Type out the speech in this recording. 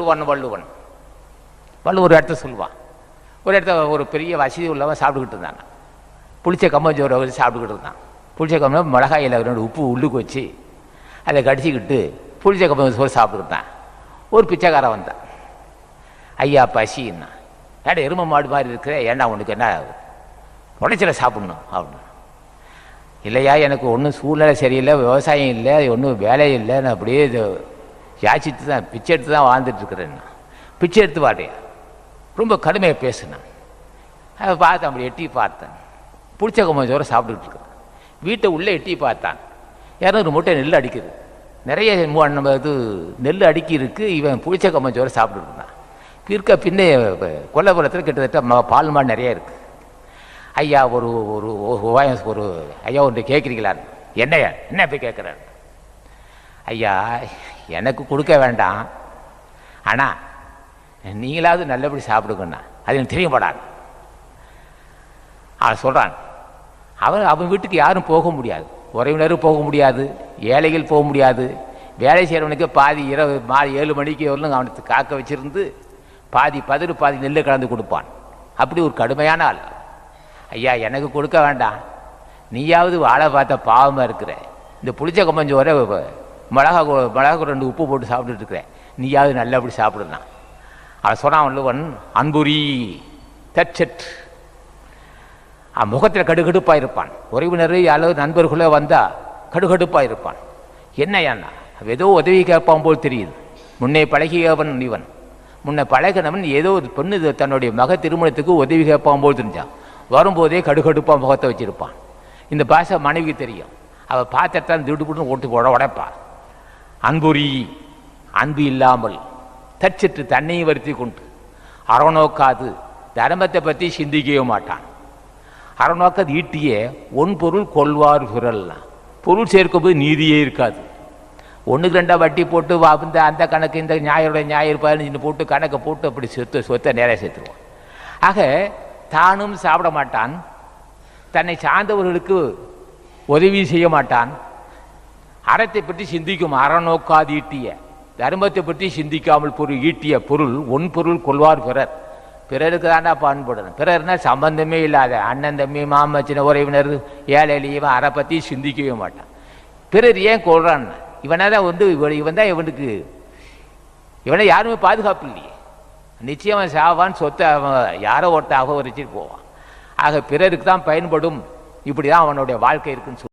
சொல்லுவான் வள்ளுவன். வள்ளுவன் ஒரு இடத்த சொல்லுவான். ஒரு இடத்த ஒரு பெரிய வசதி உள்ளவன் சாப்பிட்டுக்கிட்டு இருந்தாங்க புளிச்ச கம்பஞ்சோரை வச்சு சாப்பிட்டுக்கிட்டு இருந்தான். புளிச்ச கம்பம் மிளகாயில் ரெண்டு உப்பு உள்ளுக்கு வச்சு அதை கடிச்சிக்கிட்டு புளிச்ச கம்பம் சோறு சாப்பிட்டுக்கிட்டான் ஒரு பிச்சைக்காரன் வந்தான். ஐயா பசின்னா. ஏடா எருமை மாடு மாதிரி இருக்கிற ஏன்னா உனக்கு என்ன உடைச்சல சாப்பிடணும் அப்படின்னு. இல்லையா எனக்கு ஒன்றும் சூழ்நிலை சரியில்லை விவசாயம் இல்லை ஒன்றும் வேலை இல்லை நான் அப்படியே இது யாச்சித்து தான் பிச்சை எடுத்து தான் வாழ்ந்துட்டுருக்குறேன் நான். பிச்சை எடுத்து வாடையா ரொம்ப கடுமையாக பேசினேன். அதை பார்த்தேன் அப்படி எட்டி பார்த்தேன். பிடிச்ச கொஞ்சம் சாப்பிட்டுட்டு இருக்கிறேன் வீட்டை உள்ளே எட்டி பார்த்தான். இரநூறு மூட்டை நெல் அடிக்குது. நிறைய நம்ம இது நெல் அடுக்கி இருக்குது இவன் புளிச்ச கம்மஞ்சோரை சாப்பிட்டுட்டு இருந்தான். பிற்க பின்னே கொல்லபுரத்தில் கிட்டத்தட்ட ம- பால் மாடு நிறைய இருக்குது ஐயா ஒரு ஒரு ஒரு ஒரு ஐயா ஒன்று கேட்குறீங்களா என்னையா என்ன போய் கேட்குறாரு? ஐயா எனக்கு கொடுக்க வேண்டாம். ஆனால் நீங்களாவது நல்லபடி சாப்பிடுங்கண்ணா. அது எனக்கு தெரியப்படாது. அவன் சொல்கிறான் அவன் அவன் வீட்டுக்கு யாரும் போக முடியாது. உறவினரும் போக முடியாது. ஏழைகள் போக முடியாது. வேலை செய்கிறவனுக்கு பாதி இரவு மாலை ஏழு மணிக்கு வரலும் அவனுக்கு காக்க வச்சுருந்து பாதி பதிரு பாதி நெல் கலந்து கொடுப்பான். அப்படி ஒரு கடுமையான ஆள். ஐயா எனக்கு கொடுக்க வேண்டாம். நீயாவது வாழை பார்த்த பாவமாக இருக்கிற. இந்த புளிச்ச கம்பஞ்சோரை மிளகா மிளகா ரெண்டு உப்பு போட்டு சாப்பிட்டுட்டு இருக்கிறேன் நீயாவது நல்லபடி சாப்பிடுனான் அவன் சொன்னான் வள்ளுவன் அன்புரி தச்சட் முகத்தில் கடுகடுப்பாக இருப்பான். உறவினர் அல்லது நண்பர்களோ வந்தால் கடுகடுப்பாக இருப்பான். என்ன ஏன்னா ஏதோ உதவி கேட்பான் போல் தெரியுது. முன்னே பழகியவன் இவன். முன்ன பழகினவன் ஏதோ ஒரு பெண்ணு தன்னுடைய மக திருமணத்துக்கு உதவி கேட்பான் போல் தெரிஞ்சான். வரும்போதே கடுகடுப்பாக முகத்தை வச்சிருப்பான். இந்த பாஷை மனைவிக்கு தெரியும். அவள் பார்த்துட்டான் திடுபுட்டு ஓட்டு போட உடைப்பா அன்புரி அன்பு இல்லாமல் தச்சிட்டு தன்னையும் வருத்தி கொண்டு அறநோக்காது தர்மத்தை பற்றி சிந்திக்கவே மாட்டான். அறநோக்கது ஈட்டிய ஒன் பொருள் கொள்வார் குரல்லாம் பொருள் சேர்க்கும்போது நீதியே இருக்காது. ஒன்றுக்கு ரெண்டா வட்டி போட்டு வா- இந்த அந்த கணக்கு இந்த ஞாயிறோட ஞாயிறு பதினஞ்சுன்னு போட்டு கணக்கை போட்டு அப்படி சொத்து சொத்தை நேராக சேர்த்துருவான். ஆக தானும் சாப்பிட மாட்டான். தன்னை சார்ந்தவர்களுக்கு உதவி செய்ய மாட்டான். அறத்தை பற்றி சிந்திக்கும் அறநோக்காது ஈட்டிய தர்மத்தை பற்றி சிந்திக்காமல் பொருள் ஈட்டிய பொருள் ஒன் பொருள் கொள்வார் பிறர். பிறருக்கு தாண்டா பண்படணும். பிறர்னா சம்பந்தமே இல்லாத அண்ணன் தம்பி மாமச்சின உறவினர் ஏழை எளியவன் அறை பற்றி சிந்திக்கவே மாட்டான். பிறர் ஏன் கொள்றான் இவனை தான் வந்து இவன் இவன் தான் இவனுக்கு இவனை யாருமே பாதுகாப்பு இல்லையே நிச்சயம் அவன் சாவான் சொத்தை அவன் யாரோ ஒருத்தாக வச்சுட்டு போவான். ஆக பிறருக்கு தான் பயன்படும் இப்படி தான் அவனுடைய வாழ்க்கை இருக்குன்னு சொல்லி